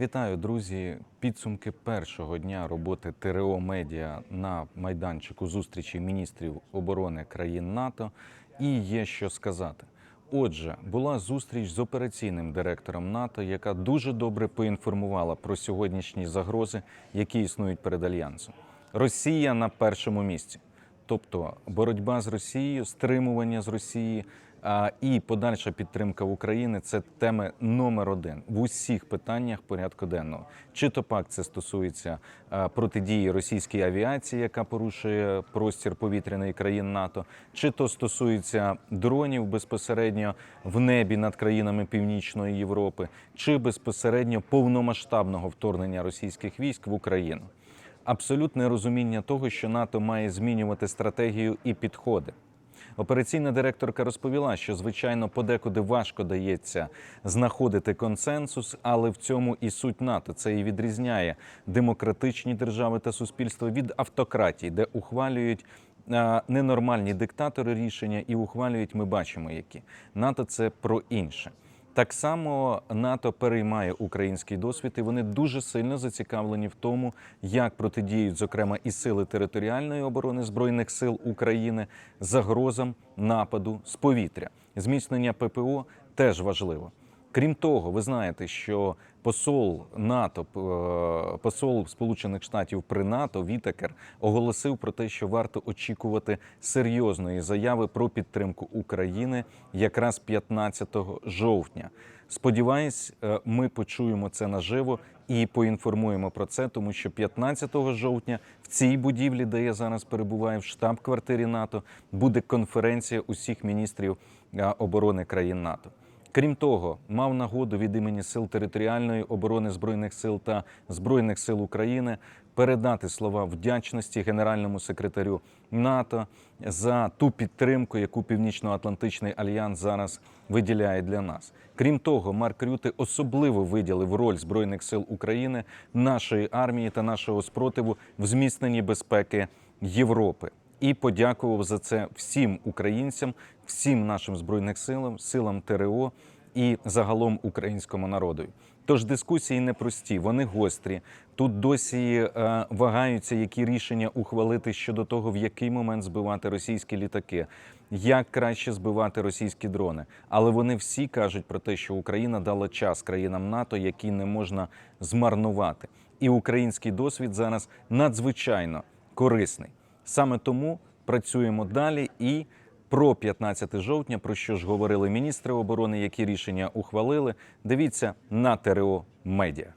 Вітаю, друзі! Підсумки першого дня роботи ТРО Медіа на майданчику зустрічі міністрів оборони країн НАТО. І є що сказати. Отже, була зустріч з операційним директором НАТО, яка дуже добре поінформувала про сьогоднішні загрози, які існують перед альянсом. Росія на першому місці, тобто боротьба з Росією, стримування з Росії. А, і подальша підтримка України це теми номер один в усіх питаннях порядку денного. Чи то пак це стосується протидії російській авіації, яка порушує простір повітряний країн НАТО, чи то стосується дронів безпосередньо в небі над країнами Північної Європи, чи безпосередньо повномасштабного вторгнення російських військ в Україну. Абсолютне розуміння того, що НАТО має змінювати стратегію і підходи. Операційна директорка розповіла, що звичайно подекуди важко дається знаходити консенсус, але в цьому і суть НАТО. Це і відрізняє демократичні держави та суспільство від автократій, де ухвалюють е, ненормальні диктатори рішення і ухвалюють. Ми бачимо, які НАТО це про інше. Так само НАТО переймає український досвід, і вони дуже сильно зацікавлені в тому, як протидіють, зокрема, і сили територіальної оборони збройних сил України загрозам нападу з повітря. Зміцнення ППО теж важливо. Крім того, ви знаєте, що посол НАТО, е, посол Сполучених Штатів при НАТО Вітакер оголосив про те, що варто очікувати серйозної заяви про підтримку України якраз 15 жовтня. Сподіваюсь, е, ми почуємо це наживо і поінформуємо про це, тому що 15 жовтня в цій будівлі, де я зараз перебуваю, в штаб-квартирі НАТО, буде конференція усіх міністрів е, оборони країн НАТО. Крім того, мав нагоду від імені сил територіальної оборони збройних сил та збройних сил України передати слова вдячності генеральному секретарю НАТО за ту підтримку, яку Північно-Атлантичний альянс зараз виділяє для нас. Крім того, Марк Рюти особливо виділив роль збройних сил України, нашої армії та нашого спротиву в зміцненні безпеки Європи і подякував за це всім українцям, всім нашим збройним силам, силам ТРО і загалом українському народу. Тож дискусії непрості, вони гострі. Тут досі е, вагаються, які рішення ухвалити щодо того, в який момент збивати російські літаки, як краще збивати російські дрони. Але вони всі кажуть про те, що Україна дала час країнам НАТО, який не можна змарнувати. І український досвід зараз надзвичайно корисний. Саме тому працюємо далі і про 15 жовтня, про що ж говорили міністри оборони, які рішення ухвалили. Дивіться на ТРО Медіа.